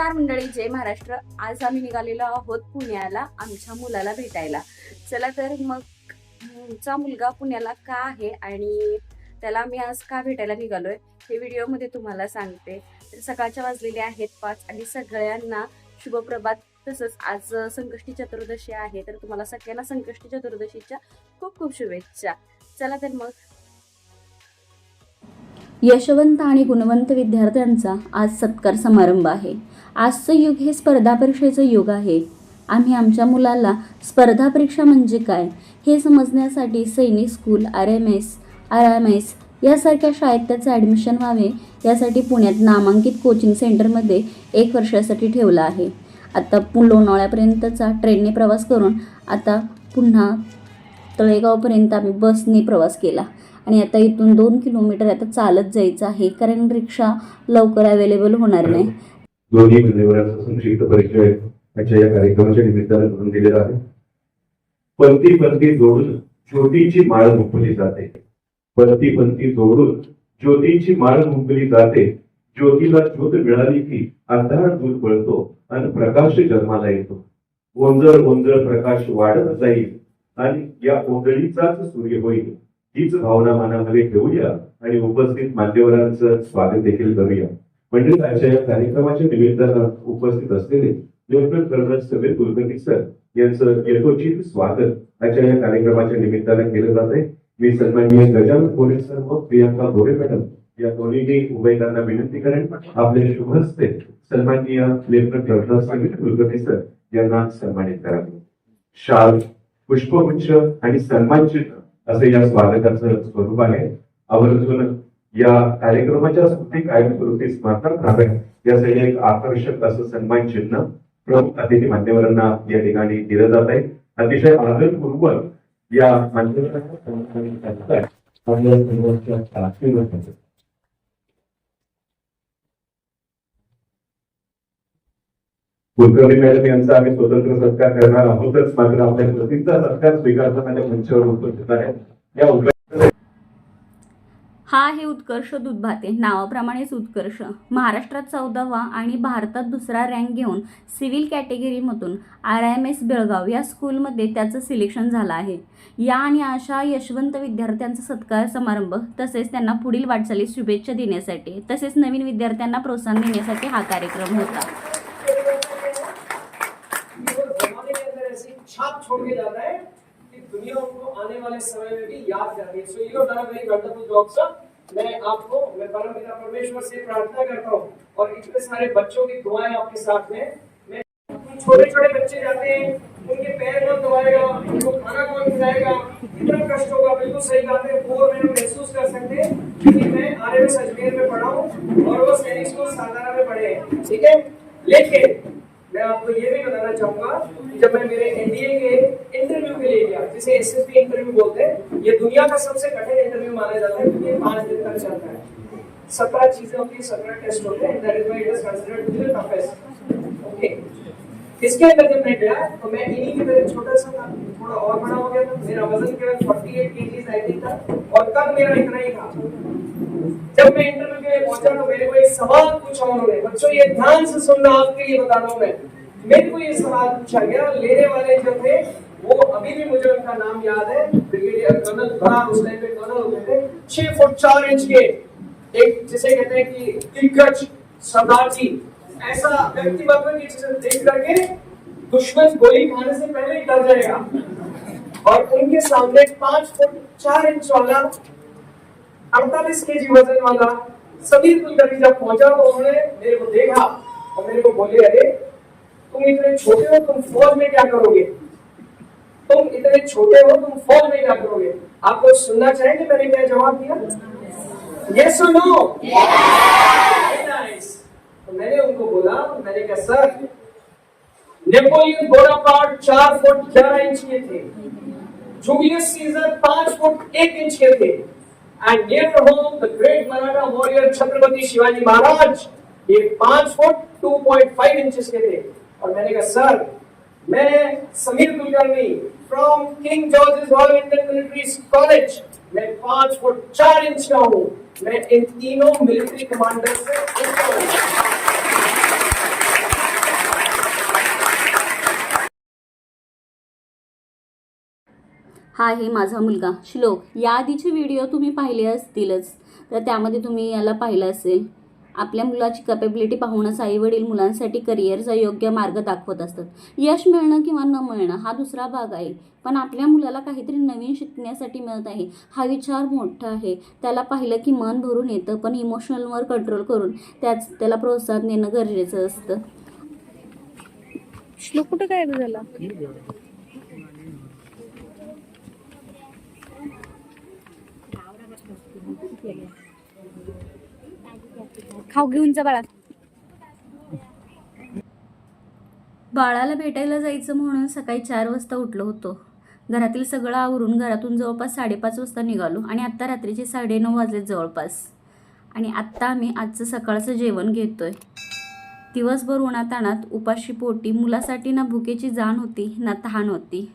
नमस्कार मंडळी जय महाराष्ट्र. आज आम्ही निघालेलो आहोत पुण्याला आमच्या मुलाला भेटायला. चला तर मग आमचा मुलगा पुण्याला का आहे आणि त्याला आम्ही आज का भेटायला निघालोय हे व्हिडिओमध्ये तुम्हाला सांगते. तर सकाळच्या वाजलेले आहेत पाच आणि सगळ्यांना शुभप्रभात. तसंच आज संकष्टी चतुर्दशी आहे तर तुम्हाला सगळ्यांना संकष्टी चतुर्दशीच्या खूप खूप शुभेच्छा. चला तर मग यशवंत आणि गुणवंत विद्यार्थ्यांचा आज सत्कार समारंभ आहे. आजचं युग हे स्पर्धा परीक्षेचं युग आहे. आम्ही आमच्या मुलाला स्पर्धा परीक्षा म्हणजे काय हे समजण्यासाठी सैनिक school R M S R M S यासारख्या शाळेत त्याचं ॲडमिशन व्हावे यासाठी पुण्यात नामांकित कोचिंग सेंटरमध्ये एक वर्षासाठी ठेवलं आहे. आता पु लोणावळ्यापर्यंतचा ट्रेनने प्रवास करून आता पुन्हा तळेगावपर्यंत आम्ही बसने प्रवास केला. आणि आता इथून दोन किलोमीटर आता चालत जायचं आहे कारण रिक्षा लवकर अवेलेबल होणार नाही. दोन्ही संक्षिप्त परिचय या कार्यक्रमाच्या निमित्तानं करून दिलेला आहे. जोडून ज्योतीची माळ मुंपली जाते. पंक्ती पंक्ती जोडून ज्योतीची माळ मुंपली जाते. ज्योतीला ज्योत मिळाली की अंधार दूर पळतो आणि प्रकाश जन्माला येतो. ओंजळ ओंजळ प्रकाश वाढत जाईल आणि या ओंजळीचाच सूर्य होईल. हीच भावना मनामध्ये घेऊया आणि उपस्थित मान्यवरांचं स्वागत देखील करूया. म्हणजे अशा या कार्यक्रमाच्या निमित्तानं उपस्थित असलेले lieutenant colonel Samir Kulkarni sir यांचं यथोचित स्वागत आजच्या या कार्यक्रमाच्या निमित्तानं केलं जात आहे. मी सन्माननीय गजानन पोलीस सर व प्रियांका गोरे मॅडम या दोन्हीही उमेदवारांना विनंती करेन. आपले शुभ हस्ते सन्माननीय lieutenant colonel Samir Kulkarni sir यांना सन्मानित करावे. शाल पुष्पगुच्छ आणि सन्मान चिन्ह असं या स्वागताचं स्वरूप आहे. आवर्जून या कार्यक्रमाच्या स्मृती कायमस्वरूपी स्मरणात राहावे यासाठी एक आकर्षक असं सन्मान चिन्ह प्रमुख अतिथी मान्यवरांना या ठिकाणी दिलं जात आहे. अतिशय आदरपूर्वक या मान्यवरांना सन्मानित करत आहे. आपल्या सर्वांच्या आशीर्वाद कुलकर्णी मॅडम यांचा आम्ही स्वतंत्र सत्कार करणार आहोतच मात्र आपल्या प्रतीचा सत्कार स्वीकारताना मंचावर उपस्थित आहे या हा आहे उत्कर्ष दुधभाते. नावाप्रमाणेच उत्कर्ष. महाराष्ट्रात चौदावा आणि भारतात दुसरा रँक घेऊन सिव्हिल कॅटेगरीमधून आर एम एस बेळगाव या स्कूलमध्ये त्याचं सिलेक्शन झालं आहे. या आणि अशा यशवंत विद्यार्थ्यांचा सत्कार समारंभ तसेच त्यांना पुढील वाटचालीस शुभेच्छा देण्यासाठी तसेच नवीन विद्यार्थ्यांना प्रोत्साहन देण्यासाठी हा कार्यक्रम होता. छाप छोड़ के जाता है कि दुनिया उनको आने वाले समय में भी याद करेगी so you done very wonderful job sir मैं आपको, मैं परम पिता परमेश्वर से प्रार्थना करता हूँ। और इतने सारे बच्चों की दुआएँ आपके साथ में, मैं छोटे छोटे बच्चे जाते हैं, उनके पैर कौन दबाएगा, उनको खाना कौन खिलाएगा? कितना कष्ट होगा, बिल्कुल सही बात है, वो मैंने महसूस कर सकते हैं, क्योंकि मैं आर अजमेर में पढ़ा हूँ, और वो सैनिक स्कूल सातारा में पढ़े हैं, ठीक है? लेकिन मैं आपको ये भी बताना चाहूँगा कि मैं मेरे एनडीए के इंटरव्यू के लिए गया। जिसे एसएसबी इंटरव्यू बोलते हैं। ये दुनिया का सबसे कठिन इंटरव्यू माना जाता है, क्योंकि पाँच दिन तक चलता है। सत्रह चीज़ें है सत्रह टेस्ट होते हैं that is why it is considered to be the toughest okay इसके अंदर जब मैं गया तो मैं इन्हीं की तरह छोटा सा था, थोड़ा और बड़ा हो गया था। मेरा वज़न केवल 48 केजीज आई थिंक था और कब मेरा इतना ही था। जब मैं इंटरव्यू के लिए पहुँचा तो मेरे को एक सवाल पूछा उन्होंने, बच्चों, ये ध्यान से सुनना, आपके लिए बता रहा हूँ मैं। मेरे को ये सवाल पूछा गया, लेने वाले जो थे, वो अभी भी मुझे उनका नाम याद है। ब्रिगेडियर कर्नल था उस टाइम पे कर्नल होते थे। छह फुट चार इंच के, एक जिसे कहते हैं कि दिग्गज सरदार जी। ऐसा व्यक्तित्व की चीज़ें देख करके दुश्मन गोली खाने से पहले ही डर जाएगा। और उनके सामने पाँच फुट चार इंच वाला, अड़तालीस के जी वज़न वाला समीर कुलकर्णी जब पहुँचा तो उन्होंने मेरे को देखा और मेरे को बोले, अरे तुम इतने छोटे हो, तुम फौज में क्या करोगे? तुम इतने छोटे हो, तुम फौज में क्या करोगे? आपको सुनना चाहेंगे मैंने क्या जवाब दिया? यस और नो नाइस तो मैंने उनको बोला, मैंने कहा, सर नेपोलियन बोनापार्ट चार फुट ग्यारह इंच के थे जूलियस सीजर पाँच फुट एक इंच के थे and near home the great Maratha warrior Chhatrapati Shivaji Maharaj ये पाँच foot two point five inches के थे। और मैंने कहा सर मैं Samir Kulkarni from King George Royal Indian College मैं पांच फुट चार इंच का हूँ। मैं इन तीनों मिलिट्री कमांडर से हा। आहे माझा मुलगा श्लोक. या व्हिडिओ तुम्ही पाहिले असतीलच. तर त्यामध्ये तुम्ही याला पाहिलं असेल. आपल्या मुलाची कॅपेबिलिटी पाहूनच आईवडील मुलांसाठी करिअरचा योग्य मार्ग दाखवत असतात. यश मिळणं किंवा न मिळणं हा दुसरा भाग आहे. पण आपल्या मुलाला काहीतरी नवीन शिकण्यासाठी मिळत आहे. हा विचार मोठा आहे. त्याला पाहिलं की मन भरून येतं पण इमोशनलवर कंट्रोल करून त्याच त्याला प्रोत्साहन देणं गरजेचं असतं. श्लोक कुठं काय झाला? खाऊ घेऊन जा बाळा. बाळाला भेटायला जायचं म्हणून सकाळी चार वाजता उठलो होतो. घरातील सगळं आवरून घरातून जवळपास साडेपाच वाजता निघालो आणि आत्ता रात्रीचे साडेनऊ वाजले जवळपास. आणि आत्ता आम्ही आजचं सकाळचं जेवण घेतोय. दिवसभर उन्हाताणात उपाशी पोटी मुलासाठी ना भुकेची जाण होती ना तहान होती.